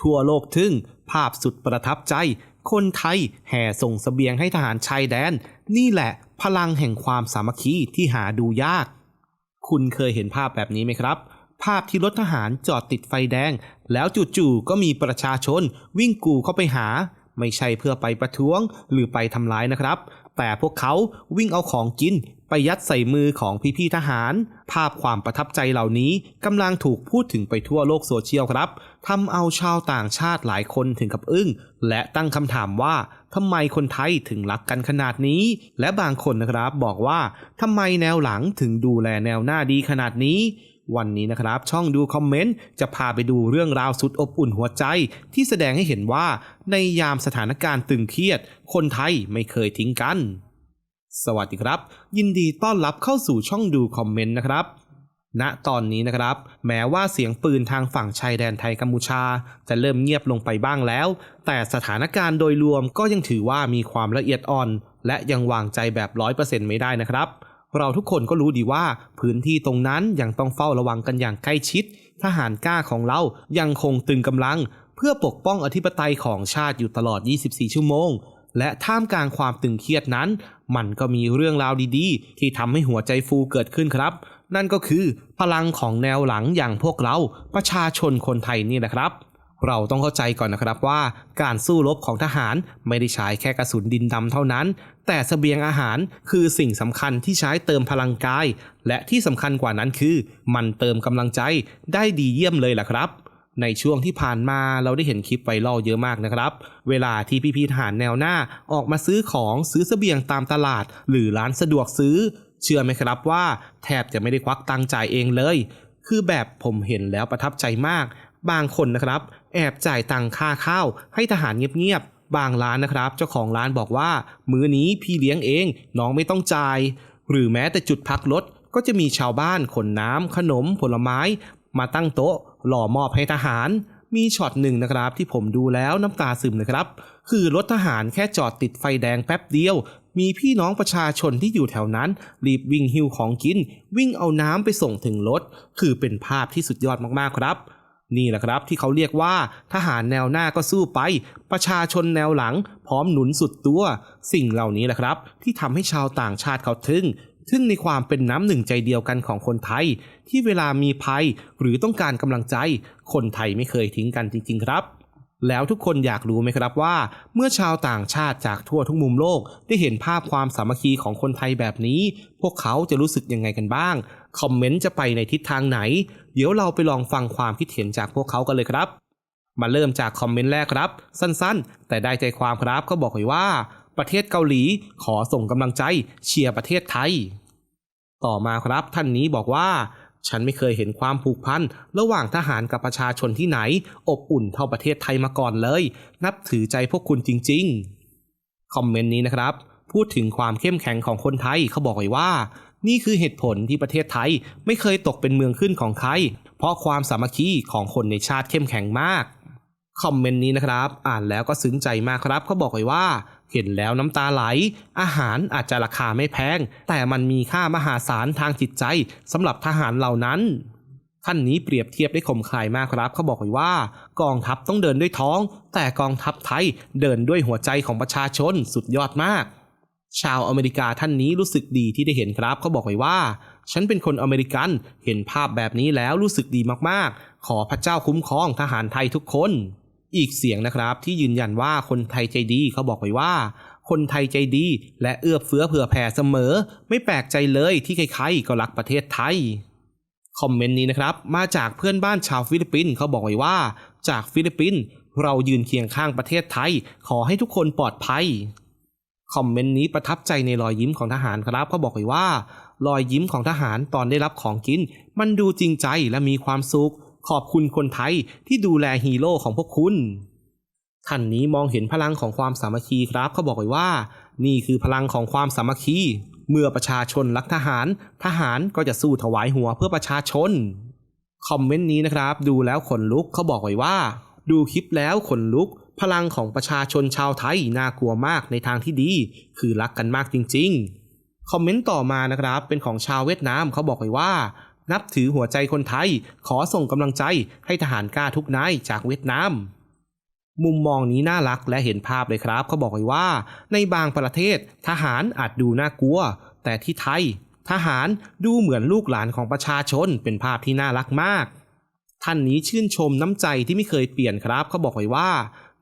ทั่วโลกทึ่ง ภาพสุดประทับใจ คนไทยแห่ส่งเสบียงให้ทหารชายแดน นี่แหละพลังแห่งความสามัคคีที่หาดูยาก คุณเคยเห็นภาพแบบนี้ไหมครับ ภาพที่รถทหารจอดติดไฟแดง แล้วจู่ๆก็มีประชาชนวิ่งกูเข้าไปหา ไม่ใช่เพื่อไปประท้วงหรือไปทำร้ายนะครับ แต่พวกเขาวิ่งเอาของกินไปยัดใส่มือของพี่ๆทหาร ภาพความประทับใจเหล่านี้กำลังถูกพูดถึงไปทั่วโลกโซเชียลครับทำเอาชาวต่างชาติหลายคนถึงกับอึ้ง และตั้งคำถามว่าทำไมคนไทยถึงรักกันขนาดนี้ และบางคนนะครับบอกว่าทำไมแนวหลังถึงดูแลแนวหน้าดีขนาดนี้ วันนี้นะครับ ช่องดูคอมเมนต์จะพาไปดูเรื่องราวสุดอบอุ่นหัวใจ ที่แสดงให้เห็นว่าในยามสถานการณ์ตึงเครียด คนไทยไม่เคยทิ้งกัน สวัสดีครับ ยินดีต้อนรับเข้าสู่ช่องดูคอมเมนต์นะครับณตอนนี้นะครับ แม้ว่าเสียงปืนทางฝั่งชายแดนไทยกัมพูชา จะเริ่มเงียบลงไปบ้างแล้ว แต่สถานการณ์โดยรวมก็ยังถือว่ามีความละเอียดอ่อน และยังวางใจแบบร้อยเปอร์เซ็นต์ไม่ได้นะครับ เราทุกคนก็รู้ดีว่าพื้นที่ตรงนั้นยังต้องเฝ้าระวังกันอย่างใกล้ชิด ทหารกล้าของเรายังคงตึงกำลัง เพื่อปกป้องอธิปไตยของชาติอยู่ตลอด 24 ชั่วโมง และท่ามกลางความตึงเครียดนั้น มันก็มีเรื่องราวดีๆ ที่ทำให้หัวใจฟูเกิดขึ้นครับ นั่นก็คือพลังของแนวหลังอย่างพวกเราประชาชนคนไทยนี่แหละครับ เราต้องเข้าใจก่อนนะครับว่า การสู้รบของทหารไม่ได้ใช้แค่กระสุนดินดำเท่านั้น แต่เสบียงอาหารคือสิ่งสำคัญที่ใช้เติมพลังกาย และที่สำคัญกว่านั้นคือ มันเติมกำลังใจได้ดีเยี่ยมเลยล่ะครับในช่วงที่ผ่านมาเราได้เห็นคลิปไวรัลเยอะมากนะครับ เวลาที่พี่ๆทหารแนวหน้าออกมาซื้อของซื้อเสบียงตามตลาด หรือร้านสะดวกซื้อ เชื่อไหมครับว่า แทบจะไม่ได้ควักตังค์จ่ายเองเลย คือแบบผมเห็นแล้วประทับใจมาก บางคนนะครับ แอบจ่ายตังค่าข้าวให้ทหารเงียบๆ บางร้านนะครับ เจ้าของร้านบอกว่า มื้อนี้พี่เลี้ยงเองน้องไม่ต้องจ่าย หรือแม้แต่จุดพักรถก็จะมีชาวบ้านขนน้ำขนมผลไม้ มาตั้งโต๊ะหล่อมอบให้ทหาร มีช็อตหนึ่งนะครับที่ผมดูแล้วน้ำตาซึมเลยครับ คือรถทหารแค่จอดติดไฟแดงแป๊บเดียว มีพี่น้องประชาชนที่อยู่แถวนั้น รีบวิ่งหิ้วของกิน วิ่งเอาน้ำไปส่งถึงรถ คือเป็นภาพที่สุดยอดมากๆครับ นี่แหละครับที่เขาเรียกว่า ทหารแนวหน้าก็สู้ไป ประชาชนแนวหลัง พร้อมหนุนสุดตัว สิ่งเหล่านี้แหละครับ ที่ทำให้ชาวต่างชาติเขาทึ่งทึ่งในความเป็นน้ำหนึ่งใจเดียวกันของคนไทย ที่เวลามีภัยหรือต้องการกำลังใจ คนไทยไม่เคยทิ้งกันจริง ๆ ครับ แล้วทุกคนอยากรู้ไหมครับว่า เมื่อชาวต่างชาติจากทั่วทุกมุมโลก ได้เห็นภาพความสามัคคีของคนไทยแบบนี้ พวกเขาจะรู้สึกยังไงกันบ้าง คอมเมนต์จะไปในทิศทางไหน เดี๋ยวเราไปลองฟังความคิดเห็นจากพวกเขากันเลยครับ มาเริ่มจากคอมเมนต์แรกครับ สั้นๆ แต่ได้ใจความครับก็บอกไว้ว่า ประเทศเกาหลีขอส่งกำลังใจเชียร์ประเทศไทย ต่อมาครับท่านนี้บอกว่า ฉันไม่เคยเห็นความผูกพันระหว่างทหารกับประชาชนที่ไหน อบอุ่นเท่าประเทศไทยมาก่อนเลย นับถือใจพวกคุณจริง ๆ คอมเมนต์นี้นะครับ พูดถึงความเข้มแข็งของคนไทยเขาบอกไว้ว่า นี่คือเหตุผลที่ประเทศไทยไม่เคยตกเป็นเมืองขึ้นของใคร เพราะความสามัคคีของคนในชาติเข้มแข็งมาก คอมเมนต์นี้นะครับ อ่านแล้วก็ซึ้งใจมากครับเขาบอกไว้ว่า เห็นแล้วน้ำตาไหล อาหารอาจจะราคาไม่แพง แต่มันมีค่ามหาศาลทางจิตใจสำหรับทหารเหล่านั้นท่านนี้เปรียบเทียบได้คมคายมากครับ เขาบอกไว้ว่า กองทัพต้องเดินด้วยท้อง แต่กองทัพไทยเดินด้วยหัวใจของประชาชนสุดยอดมาก ชาวอเมริกาท่านนี้รู้สึกดีที่ได้เห็นครับ เขาบอกไว้ว่า ฉันเป็นคนอเมริกันเห็นภาพแบบนี้แล้วรู้สึกดีมากๆ ขอพระเจ้าคุ้มครองทหารไทยทุกคน อีกเสียงนะครับที่ยืนยันว่าคนไทยใจดีเขาบอกไว้ว่า คนไทยใจดี และเอื้อเฟื้อเผื่อแผ่เสมอ ไม่แปลกใจเลยที่ใครๆก็รักประเทศไทยคอมเมนต์นี้นะครับมาจากเพื่อนบ้านชาวฟิลิปปินส์เขาบอกไว้ว่า จากฟิลิปปินส์เรายืนเคียงข้างประเทศไทย ขอให้ทุกคนปลอดภัยคอมเมนต์นี้ประทับใจในรอยยิ้มของทหารครับเขาบอกไว้ว่า รอยยิ้มของทหารตอนได้รับของกิน มันดูจริงใจและมีความสุข ขอบคุณคนไทยที่ดูแลฮีโร่ของพวกคุณ ท่านนี้มองเห็นพลังของความสามัคคีครับเขาบอกไว้ว่า นี่คือพลังของความสามัคคี เมื่อประชาชนรักทหาร ทหารก็จะสู้ถวายหัวเพื่อประชาชน คอมเมนต์นี้นะครับ ดูแล้วขนลุกเขาบอกไว้ว่า ดูคลิปแล้วขนลุก พลังของประชาชนชาวไทยน่ากลัวมากในทางที่ดี คือรักกันมากจริง ๆ คอมเมนต์ต่อมานะครับ เป็นของชาวเวียดนามเขาบอกไว้ว่า นับถือหัวใจคนไทย ขอส่งกำลังใจให้ทหารกล้าทุกนายจากเวียดนาม มุมมองนี้น่ารักและเห็นภาพเลยครับ เขาบอกไว้ว่า ในบางประเทศทหารอาจดูน่ากลัว แต่ที่ไทย ทหารดูเหมือนลูกหลานของประชาชนเป็นภาพที่น่ารักมาก ท่านนี้ชื่นชมน้ำใจที่ไม่เคยเปลี่ยนครับ เขาบอกไว้ว่า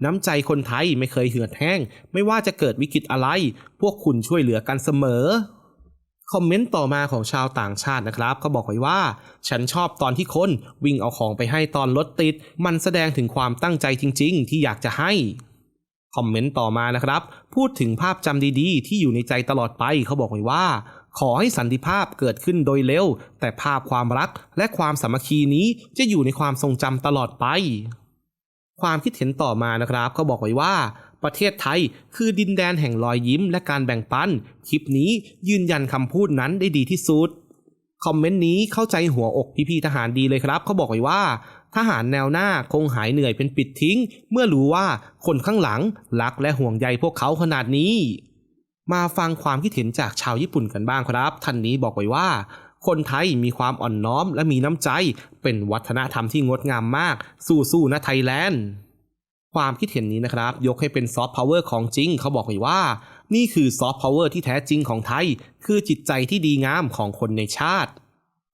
น้ำใจคนไทยไม่เคยเหือดแห้ง ไม่ว่าจะเกิดวิกฤตอะไร พวกคุณช่วยเหลือกันเสมอ คอมเมนต์ต่อมาของชาวต่างชาตินะครับเขาบอกไว้ว่า ฉันชอบตอนที่คนวิ่งเอาของไปให้ตอนรถติด มันแสดงถึงความตั้งใจจริง ๆ ที่อยากจะให้คอมเมนต์ต่อมานะครับ พูดถึงภาพจำดีๆ ที่อยู่ในใจตลอดไปเขาบอกไว้ว่า ขอให้สันติภาพเกิดขึ้นโดยเร็ว แต่ภาพความรักและความสามัคคีนี้จะอยู่ในความทรงจำตลอดไป ความคิดเห็นต่อมานะครับเขาบอกไว้ว่า ประเทศไทยคือดินแดนแห่งรอยยิ้มและการแบ่งปัน คลิปนี้ยืนยันคำพูดนั้นได้ดีที่สุด คอมเมนต์นี้เข้าใจหัวอกพี่ๆทหารดีเลยครับ เขาบอกไว้ว่า ทหารแนวหน้าคงหายเหนื่อยเป็นปิดทิ้ง เมื่อรู้ว่าคนข้างหลังรักและห่วงใยพวกเขาขนาดนี้ มาฟังความคิดเห็นจากชาวญี่ปุ่นกันบ้างครับ ท่านนี้บอกไว้ว่าคนไทยมีความอ่อนน้อมและมีน้ำใจ เป็นวัฒนธรรมที่งดงามมาก สู้ๆนะไทยแลนด์ ความคิดเห็นนี้นะครับ ยกให้เป็นซอฟต์พาวเวอร์ของจริง เขาบอกไว้ว่า นี่คือซอฟต์พาวเวอร์ที่แท้จริงของไทย คือจิตใจที่ดีงามของคนในชาติ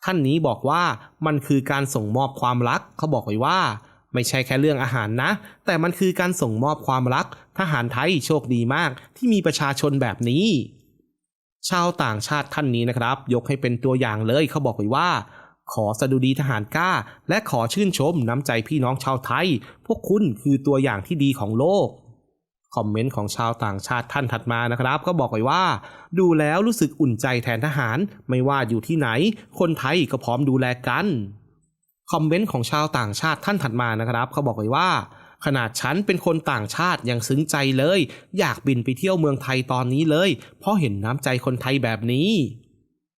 ท่านนี้บอกว่ามันคือการส่งมอบความรัก เขาบอกไว้ว่า ไม่ใช่แค่เรื่องอาหารนะ แต่มันคือการส่งมอบความรัก ทหารไทยโชคดีมาก ที่มีประชาชนแบบนี้ ชาวต่างชาติท่านนี้นะครับ ยกให้เป็นตัวอย่างเลย เขาบอกไว้ว่า ขอสดุดีทหารกล้า และขอชื่นชมน้ำใจพี่น้องชาวไทย พวกคุณคือตัวอย่างที่ดีของโลกคอมเมนต์ของชาวต่างชาติท่านถัดมานะครับ ก็บอกไว้ว่า ดูแล้วรู้สึกอุ่นใจแทนทหาร ไม่ว่าอยู่ที่ไหน คนไทยก็พร้อมดูแลกันคอมเมนต์ของชาวต่างชาติท่านถัดมานะครับ เขาบอกไว้ว่า ขนาดฉันเป็นคนต่างชาติยังซึ้งใจเลย อยากบินไปเที่ยวเมืองไทยตอนนี้เลย เพราะเห็นน้ำใจคนไทยแบบนี้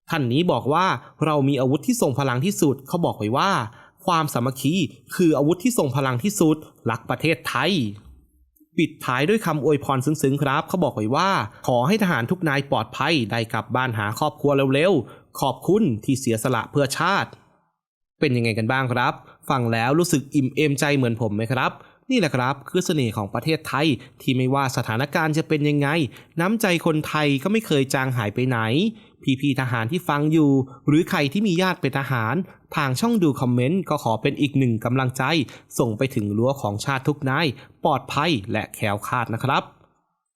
ท่านนี้บอกว่าเรามีอาวุธที่ทรงพลังที่สุด เขาบอกไว้ว่า ความสามัคคีคืออาวุธที่ทรงพลังที่สุดรักประเทศไทย ปิดท้ายด้วยคำอวยพรซึ้งๆครับ เขาบอกไว้ว่า ขอให้ทหารทุกนายปลอดภัยได้กลับบ้านหาครอบครัวเร็วๆ ขอบคุณที่เสียสละเพื่อชาติ เป็นยังไงกันบ้างครับ ฟังแล้วรู้สึกอิ่มเอมใจเหมือนผมไหมครับนี่แหละครับคือเสน่ห์ของประเทศไทย ที่ไม่ว่าสถานการณ์จะเป็นยังไง น้ำใจคนไทยก็ไม่เคยจางหายไปไหน พี่ๆทหารที่ฟังอยู่ หรือใครที่มีญาติเป็นทหาร ทางช่องดูคอมเมนต์ก็ขอเป็นอีกหนึ่งกำลังใจ ส่งไปถึงรั้วของชาติทุกนายปลอดภัยและแคล้วคลาดนะครับ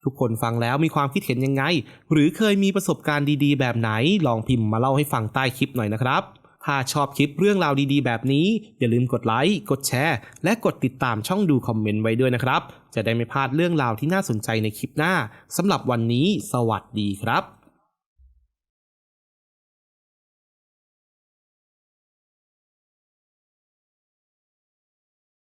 ทุกคนฟังแล้วมีความคิดเห็นยังไง หรือเคยมีประสบการณ์ดีๆ แบบไหน ลองพิมพ์มาเล่าให้ฟังใต้คลิปหน่อยนะครับถ้าชอบคลิปเรื่องราวดีๆ แบบนี้ อย่าลืมกดไลค์ กดแชร์ และกดติดตามช่องดูคอมเมนต์ไว้ด้วยนะครับ จะได้ไม่พลาดเรื่องราวที่น่าสนใจในคลิปหน้าสำหรับวันนี้ สวัสดีครับ